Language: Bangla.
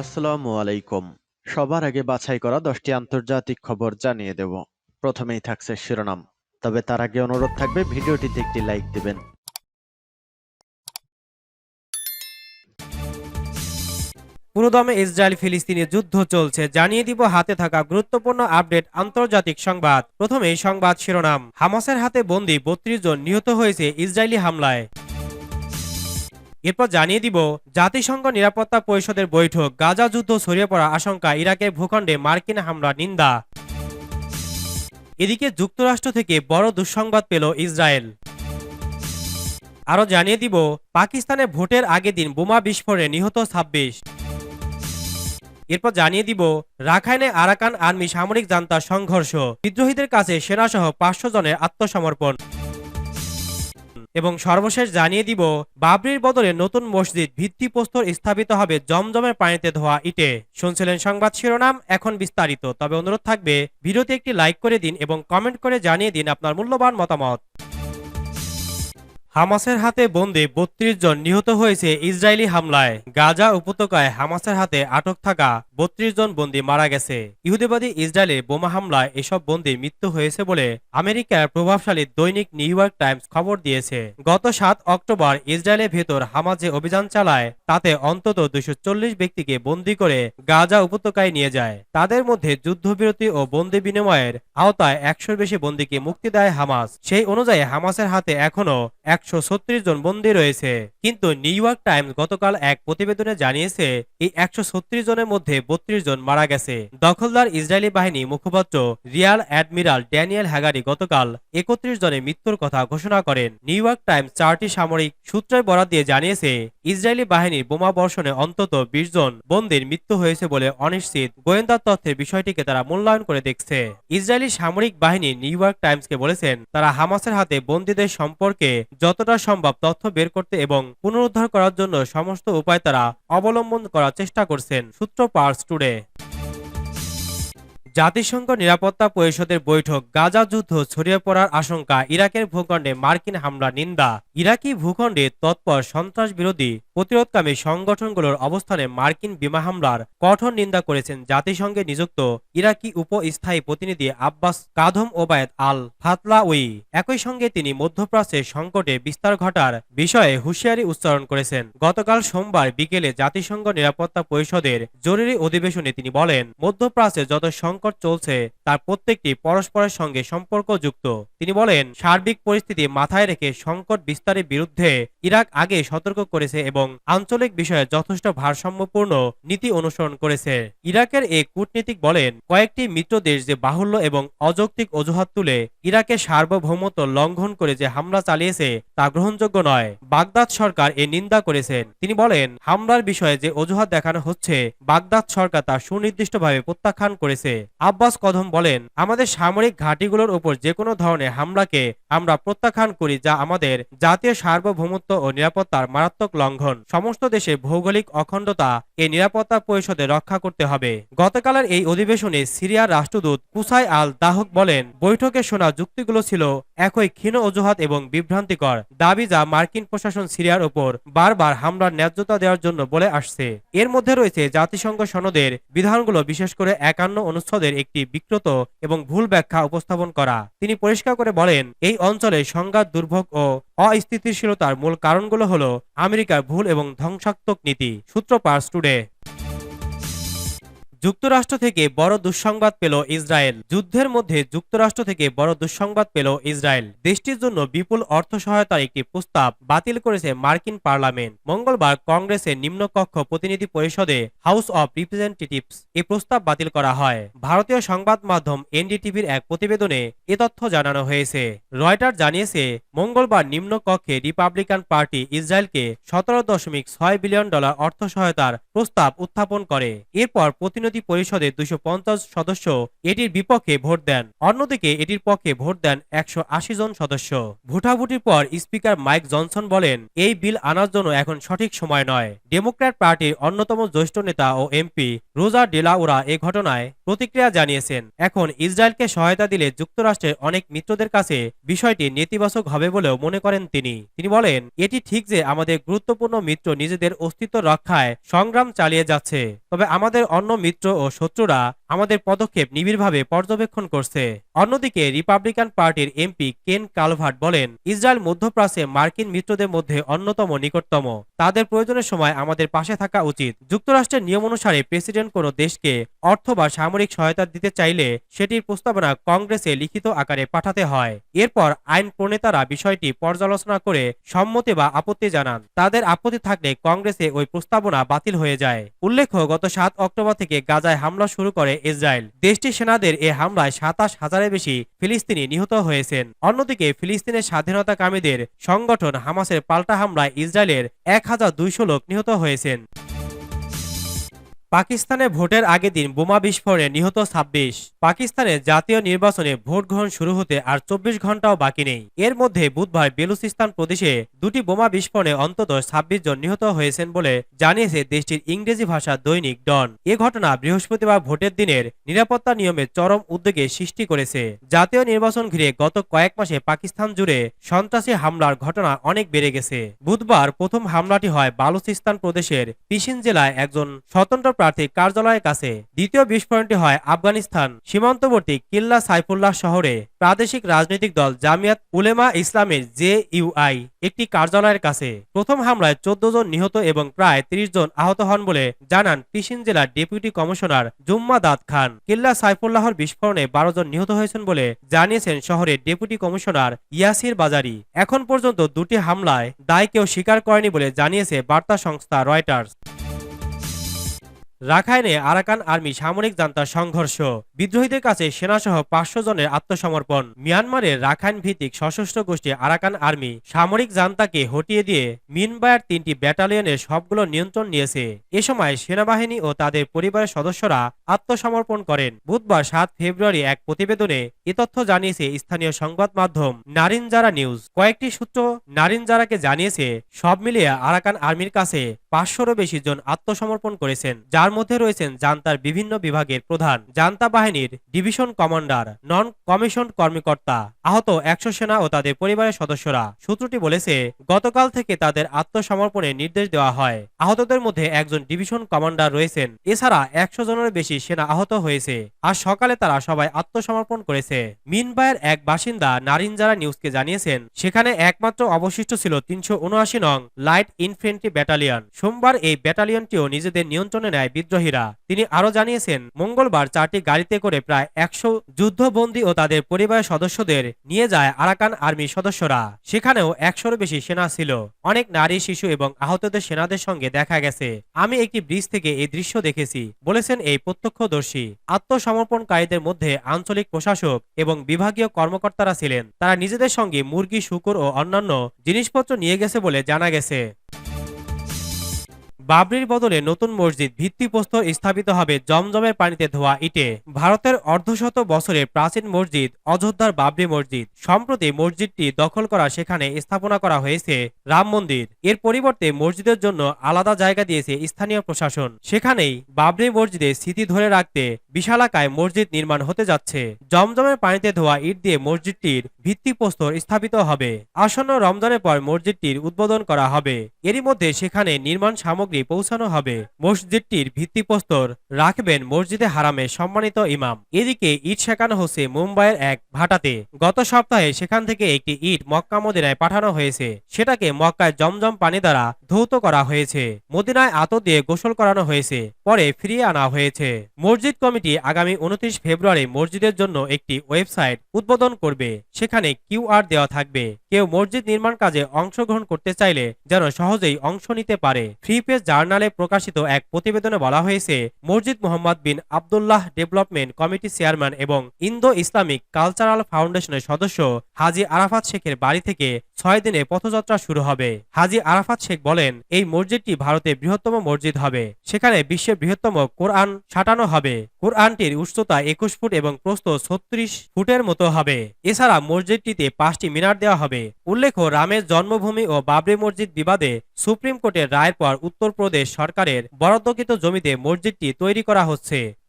আসসালামু আলাইকুম। সবার আগে বাছাই করা দশটি আন্তর্জাতিক খবর জানিয়ে দেব। প্রথমেই থাকছে শিরোনাম। তবে তার আগে অনুরোধ থাকবে, ভিডিওটিতে একটি লাইক দিবেন। পুরোদমে ইসরায়েল ফিলিস্তিনি যুদ্ধ চলছে। জানিয়ে দিব, হাতে থাকা গুরুত্বপূর্ণ আপডেট, আন্তর্জাতিক সংবাদ। প্রথমেই সংবাদ শিরোনাম। হামাসের হাতে বন্দি বত্রিশ জন নিহত হয়েছে ইসরায়েলি হামলায়। এরপর জানিয়ে দিব, জাতিসংঘ নিরাপত্তা পরিষদের বৈঠক, গাজা যুদ্ধ ছড়িয়ে পড়া আশঙ্কা ইরাকের ভূখণ্ডে মার্কিন হামলা নিন্দা। এদিকে যুক্তরাষ্ট্র থেকে বড় দুঃসংবাদ পেল ইসরায়েল। আরও জানিয়ে দিব, পাকিস্তানে ভোটের আগের দিন বোমা বিস্ফোরণে নিহত ছাব্বিশ। এরপর জানিয়ে দিব, রাখাইনে আরাকান আর্মি সামরিক জান্তার সংঘর্ষ, বিদ্রোহীদের কাছে সেনাসহ পাঁচশো জনের আত্মসমর্পণ। এবং সর্বশেষ জানিয়ে দিব, বাবরির বদলে নতুন মসজিদ ভিত্তিপ্রস্তর স্থাপিত হবে জমজমের পানিতে ধোয়া ইটে। শুনছিলেন সংবাদ শিরোনাম, এখন বিস্তারিত। তবে অনুরোধ থাকবে, ভিডিওতে একটি লাইক করে দিন এবং কমেন্ট করে জানিয়ে দিন আপনার মূল্যবান মতামত। হামাসের হাতে বন্দী বত্রিশ জন নিহত হয়েছে ইসরায়েলি হামলায়। গাজা উপত্যকায় হামাসের হাতে আটক থাকা বত্রিশ জন বন্দী মারা গেছে। ইহুদিবাদী ইসরায়েলে বোমা হামলায় এসব বন্দীর মৃত্যু হয়েছে বলে আমেরিকার প্রভাবশালী দৈনিক নিউ ইয়র্ক টাইমস খবর দিয়েছে। গত সাত অক্টোবর ইসরায়েলের ভেতর হামাস যে অভিযান চালায়, তাতে অন্তত দুশো ব্যক্তিকে বন্দী করে গাজা উপত্যকায় নিয়ে যায়। তাদের মধ্যে যুদ্ধবিরতি ও বন্দি বিনিময়ের আওতায় একশোর বেশি বন্দীকে মুক্তি দেয় হামাস। সেই অনুযায়ী হামাসের হাতে এখনও একশো জন বন্দী রয়েছে। কিন্তু নিউ ইয়র্ক টাইমস গতকাল এক প্রতিবেদনে জানিয়েছে, এই একশো জনের মধ্যে বত্রিশ জন মারা গেছে। দখলদার ইসরায়েলি বাহিনী মুখপাত্র রিয়াল অ্যাডমিরাল ড্যানিয়েল হ্যাগারি গতকাল একত্রিশ জনের মৃত্যুর কথা ঘোষণা করেন। নিউ ইয়র্ক টাইমস চারটি সামরিক সূত্রের বরাদ দিয়ে জানিয়েছে, ইসরায়েলি বাহিনীর বোমা বর্ষণে অন্তত বিশ জন বন্দির মৃত্যু হয়েছে বলে অনিশ্চিত গোয়েন্দা তথ্যের বিষয়টিকে তারা মূল্যায়ন করে দেখছে। ইসরায়েলি সামরিক বাহিনী নিউ ইয়র্ক টাইমসকে বলেছেন, তারা হামাসের হাতে বন্দীদের সম্পর্কে যতটা সম্ভব তথ্য বের করতে এবং পুনরুদ্ধার করার জন্য সমস্ত উপায় তারা অবলম্বন করার চেষ্টা করছেন, সূত্র পার্স টুডে জাতিসংঘ নিরাপত্তা পরিষদের বৈঠক, গাজা যুদ্ধ ছড়িয়ে পড়ার আশঙ্কা, ইরাকের ভূখণ্ডে মার্কিন হামলা, নিন্দা। ইরাকি ভূখণ্ডে তৎপর সন্ত্রাস বিরোধী প্রতিরোধকামী সংগঠনগুলোর অবস্থানে মার্কিন বিমা হামলার কঠোর নিন্দা করেছেন জাতিসংঘে নিযুক্ত ইরাকি উপস্থায়ী প্রতিনিধি আব্বাস কাধম ওবায়দ আল ফাতলাউই একই সঙ্গে তিনি মধ্যপ্রাচ্যের সংকটে বিস্তার ঘটার বিষয়ে হুঁশিয়ারি উচ্চারণ করেছেন। গতকাল সোমবার বিকেলে জাতিসংঘ নিরাপত্তা পরিষদের জরুরি অধিবেশনে তিনি বলেন, মধ্যপ্রাচ্যে যত সংকট চলছে, তার প্রত্যেকটি পরস্পরের সঙ্গে সম্পর্কযুক্ত। তিনি বলেন, সার্বিক পরিস্থিতি মাথায় রেখে সংকট বিস্তারের বিরুদ্ধে ইরাক আগে সতর্ক করেছে এবং আঞ্চলিক বিষয়ে যথেষ্ট ভারসাম্যপূর্ণ নীতি অনুসরণ করেছে। ইরাকের এই কূটনীতিক বলেন, কয়েকটি মিত্র দেশ যে বাহুল্য এবং অযৌক্তিক অজুহাত তুলে ইরাকের সার্বভৌমত্ব লঙ্ঘন করে যে হামলা চালিয়েছে তা গ্রহণযোগ্য নয়। বাগদাদ সরকার এ নিন্দা করেছেন। তিনি বলেন, হামলার বিষয়ে যে অজুহাত দেখানো হচ্ছে, বাগদাদ সরকার তা সুনির্দিষ্টভাবে প্রত্যাখ্যান করেছে। আব্বাস কদম বলেন, আমাদের সামরিক ঘাঁটিগুলোর উপর যে কোনো ধরনের হামলাকে আমরা প্রত্যাখ্যান করি যা আমাদের জাতীয় সার্বভৌমত্ব ও নিরাপত্তার মারাত্মক লঙ্ঘন। সমস্ত দেশে ভৌগোলিক অখণ্ডতা এই নিরাপত্তা পরিষদে রক্ষা করতে হবে। গতকালের এই অধিবেশনে সিরিয়ার রাষ্ট্রদূত কুসাই আল দাহক বলেন, বৈঠকে শোনা যুক্তিগুলো ছিল একই ক্ষীণ অজুহাত এবং বিভ্রান্তিকর দাবি যা মার্কিন প্রশাসন সিরিয়ার ওপর বারবার হামলার ন্যায্যতা দেওয়ার জন্য বলে আসছে। এর মধ্যে রয়েছে জাতিসংঘ সনদের বিধানগুলো বিশেষ করে একান্ন অনুচ্ছেদের একটি বিকৃত এবং ভুল ব্যাখ্যা উপস্থাপন করা। তিনি পরিষ্কার করে বলেন, এই অঞ্চলে সংঘাত দুর্ভোগ ও অস্থিতিশীলতার মূল কারণগুলো হলো আমেরিকার ভুল এবং ধ্বংসাত্মক নীতি। সূত্র পার্স টুডে যুক্তরাষ্ট্র থেকে বড় দুঃসংবাদ পেল ইসরায়েল। যুদ্ধের মধ্যে যুক্তরাষ্ট্র থেকে বড় দুঃসংবাদ পেল ইসরায়েল। দেশটির জন্য বিপুল অর্থ সহায়তার একটি প্রস্তাব বাতিল করেছে মার্কিন পার্লামেন্ট। মঙ্গলবার কংগ্রেসের নিম্নকক্ষ প্রতিনিধি পরিষদে হাউস অব রিপ্রেজেন্টেটিভস এই প্রস্তাব বাতিল করা হয়। ভারতীয় সংবাদ মাধ্যম এনডিটিভির এক প্রতিবেদনে এ তথ্য জানানো হয়েছে। রয়টার জানিয়েছে, মঙ্গলবার নিম্নকক্ষে রিপাবলিকান পার্টি ইসরায়েলকে সতেরো দশমিক ছয় বিলিয়ন ডলার অর্থ সহায়তার প্রস্তাব উত্থাপন করে। এরপর প্রতিনিধি প্রতিনিধি পরিষদের দুশো সদস্য এটির বিপক্ষে ভোট দেন। অন্যদিকে এটির পক্ষে ভোট দেন একশো জন সদস্য। ভোটাভুটির পর স্পিকার মাইক জনসন বলেন, এই বিল আনার জন্য এখন সঠিক সময় নয়। ডেমোক্র্যাট পার্টির অন্যতম জ্যেষ্ঠ নেতা ও এমপি রোজা ডেলাউরা এ ঘটনায় প্রতিক্রিয়া জানিয়েছেন। এখন ইসরায়েলকে সহায়তা দিলে যুক্তরাষ্ট্রের অনেক মিত্রদের কাছে বিষয়টি নেতিবাচক হবে বলেও মনে করেন তিনি। তিনি বলেন, এটি ঠিক যে আমাদের গুরুত্বপূর্ণ মিত্র নিজেদের অস্তিত্ব রক্ষায় সংগ্রাম চালিয়ে যাচ্ছে, তবে আমাদের অন্য মিত্র ও শত্রুরা আমাদের পদক্ষেপ নিবিড়ভাবে পর্যবেক্ষণ করছে। অন্যদিকে রিপাবলিকান পার্টির এমপি কেন কালভার্ট বলেন, ইসরায়েল মধ্যপ্রাচ্যে মার্কিন মিত্রদের মধ্যে অন্যতম নিকটতম। তাদের প্রয়োজনের সময় আমাদের পাশে থাকা উচিত। যুক্তরাষ্ট্রের নিয়ম অনুসারে প্রেসিডেন্ট কোনো দেশকে অর্থ বা সামরিক সহায়তা দিতে চাইলে সেটির প্রস্তাবনা কংগ্রেসে লিখিত আকারে পাঠাতে হয়। এরপর আইন প্রণেতারা বিষয়টি পর্যালোচনা করে সম্মতি বা আপত্তি জানান। তাদের আপত্তি থাকলে কংগ্রেসে ওই প্রস্তাবনা বাতিল হয়ে যায়। উল্লেখ্য, গত সাত অক্টোবর থেকে গাজায় হামলা শুরু করে ইসরায়েল। দেশটির সেনাদের এ হামলায় সাতাশ হাজারের বেশি ফিলিস্তিনি নিহত হয়েছেন। অন্যদিকে ফিলিস্তিনের স্বাধীনতাকামীদের সংগঠন হামাসের পাল্টা হামলায় ইসরায়েলের এক হাজার দুইশো লোক নিহত হয়েছেন। পাকিস্তানে ভোটের আগের দিন বোমা বিস্ফোরণে নিহত ছাব্বিশ। পাকিস্তানে জাতীয় নির্বাচনে ভোট গ্রহণ শুরু হতে আর চব্বিশ ঘন্টাও বাকি নেই। এর মধ্যে বুধবার বেলুচিস্তান প্রদেশে দুটি বোমা বিস্ফোরণে অন্তত ছাব্বিশ জন নিহত হয়েছেন বলে জানিয়েছে দেশটির ইংরেজি ভাষা দৈনিক ডন। এ ঘটনা বৃহস্পতিবার ভোটের দিনের নিরাপত্তা নিয়মে চরম উদ্যোগে সৃষ্টি করেছে। জাতীয় নির্বাচন ঘিরে গত কয়েক মাসে পাকিস্তান জুড়ে সন্ত্রাসী হামলার ঘটনা অনেক বেড়ে গেছে। বুধবার প্রথম হামলাটি হয় বালুচিস্তান প্রদেশের পিসিন জেলায় একজন স্বতন্ত্র প্রার্থীর কার্যালয়ের কাছে। দ্বিতীয় বিস্ফোরণটি হয় আফগানিস্তান সীমান্তবর্তী কিল্লা সাইফুল্লাহ শহরে। প্রাদেশিক রাজনৈতিক দল জামিয়াত উলেমা ইসলামের জে ইউআই একটি কার্যালয়ের কাছে। প্রথম হামলায় চোদ্দ জন নিহত এবং প্রায় ৩০ জন আহত হন বলে জানান পিসিন জেলার ডেপুটি কমিশনার জুম্মা দাদ খান। কিল্লা সাইফুল্লাহর বিস্ফোরণে বারো জন নিহত হয়েছেন বলে জানিয়েছেন শহরের ডেপুটি কমিশনার ইয়াসির বাজারি। এখন পর্যন্ত দুটি হামলায় দায় কেউ স্বীকার করেনি বলে জানিয়েছে বার্তা সংস্থা রয়টার্স। রাখাইনে আরাকান আর্মি সামরিক জান্তার সংঘর্ষ। বিদ্রোহীদের কাছে সেনাসহ পাঁচশো জনের আত্মসমর্পণ। মিয়ানমারের রাখাইন ভিত্তিক সশস্ত্র গোষ্ঠী আরাকান আর্মি সামরিক জান্তাকে হটিয়ে দিয়ে মিনবায়ার তিনটি ব্যাটালিয়নের সবগুলো নিয়ন্ত্রণ নিয়েছে। এ সময় সেনাবাহিনী ও তাদের পরিবারের সদস্যরা আত্মসমর্পণ করেন। বুধবার সাত ফেব্রুয়ারি এক প্রতিবেদনে এ তথ্য জানিয়েছে স্থানীয় সংবাদ মাধ্যম নারিনজারা নিউজ। কয়েকটি সূত্র নারিনজারাকে জানিয়েছে, সব মিলিয়ে আরাকান আর্মির কাছে পাঁচশোরও বেশি জন আত্মসমর্পণ করেছেন, যার মধ্যে রয়েছেন জান্তার বিভিন্ন বিভাগের প্রধান। জান্তা বাহিনীর ডিভিশন কমান্ডার, নন কমিশন কর্মকর্তা, আহত একশো সেনা ও তাদের পরিবারের সদস্যরা। সূত্রটি বলেছে, গতকাল থেকে তাদের আত্মসমর্পণের নির্দেশ দেওয়া হয়। আহতদের মধ্যে একজন ডিভিশন কমান্ডার রয়েছেন। এছাড়া একশো জনের বেশি সেনা আহত হয়েছে। আর সকালে তারা সবাই আত্মসমর্পণ করেছে। মিনবায়ের এক বাসিন্দা নারিনজারা নিউজকে জানিয়েছেন, সেখানে একমাত্র অবশিষ্ট ছিল তিনশো উনআশি নং লাইট ইনফেন্ট্রি ব্যাটালিয়ন। সোমবার এই ব্যাটালিয়নটিও নিজেদের নিয়ন্ত্রণে নেয় বিদ্রোহীরা। তিনি আরও জানিয়েছেন, মঙ্গলবার চারটি গাড়িতে করে প্রায় একশো যুদ্ধবন্দী ও তাদের পরিবারের সদস্যদের নিয়ে যায় আরাকান আর্মির সদস্যরা। সেখানেও একশোর বেশি সেনা ছিল। অনেক নারী, শিশু এবং আহতদের সেনাদের সঙ্গে দেখা গেছে। আমি একটি ব্রিজ থেকে এই দৃশ্য দেখেছি, বলেছেন এই প্রত্যক্ষদর্শী। আত্মসমর্পণকারীদের মধ্যে আঞ্চলিক প্রশাসক এবং বিভাগীয় কর্মকর্তারা ছিলেন। তারা নিজেদের সঙ্গে মুরগি, শুকুর ও অন্যান্য জিনিসপত্র নিয়ে গেছে বলে জানা গেছে। বাবরির বদলে নতুন মসজিদ ভিত্তিপ্রস্তর স্থাপিত হবে জমজমের পানিতে ধোয়া ইটে। ভারতের অর্ধশত বছরের প্রাচীন মসজিদ অযোধ্যার বাবরি মসজিদ। সম্প্রতি মসজিদটি দখল করা সেখানে স্থাপনা করা হয়েছে রাম মন্দির। এর পরিবর্তে মসজিদের জন্য আলাদা জায়গা দিয়েছে স্থানীয় প্রশাসন। সেখানেই বাবরি মসজিদের স্মৃতি ধরে রাখতে বিশালাকায় মসজিদ নির্মাণ হতে যাচ্ছে। জমজমের পানিতে ধোয়া ইট দিয়ে মসজিদটির ভিত্তিপ্রস্তর স্থাপিত হবে। আসন্ন রমজানের পর মসজিদটির উদ্বোধন করা হবে। এরই মধ্যে সেখানে নির্মাণ সামগ্রী পৌঁছানো হবে। মসজিদটির ভিত্তিপ্রস্তর রাখবেন মসজিদে হারামে সম্মানিত ইমাম। এদিকে ইট শেখানো হচ্ছে মুম্বাইয়ের এক ভাটাতে। গত সপ্তাহে সেখান থেকে একটি ইট মক্কা মদিনায় পাঠানো হয়েছে। সেটাকে মক্কায় জমজম পানি দ্বারা ধৌত করা হয়েছে। মদিনায় আতর দিয়ে গোসল করানো হয়েছে। পরে ফিরিয়ে আনা হয়েছে। মসজিদ কমিটি আগামী উনত্রিশ ফেব্রুয়ারি মসজিদের জন্য একটি ওয়েবসাইট উদ্বোধন করবে। সেখানে কিউআর দেওয়া থাকবে। কেউ মসজিদ নির্মাণ কাজে অংশগ্রহণ করতে চাইলে যেন সহজেই অংশ নিতে পারে। ফ্রি পেজ জার্নালে প্রকাশিত এক প্রতিবেদনে বলা হয়েছে, মসজিদ Mohammad Bin Abdullah development committee chairman এবং ইন্দো ইসলামিক কালচারাল ফাউন্ডেশনের সদস্য হাজি আরাফাত শেখের বাড়ি থেকে ছয় দিনে পথযাত্রা শুরু হবে। হাজি আরাফাত শেখ বলেন, এই মসজিদটি ভারতের বৃহত্তম মসজিদ হবে, সেখানে বিশ্বের বৃহত্তম কোরআন সাটানো হবে। কোরআনটির উচ্চতা একুশ ফুট এবং প্রস্থ ছত্রিশ ফুটের মতো হবে। এছাড়া মসজিদটিতে পাঁচটি মিনার দেওয়া হবে। উল্লেখ্য, রামের জন্মভূমি ও বাবরি মসজিদ বিবাদে সুপ্রিম কোর্টের রায়ের পর উত্তরপ্রদেশ সরকারের বরাদ্দকৃত জমিতে মসজিদটি তৈরি করা হচ্ছে।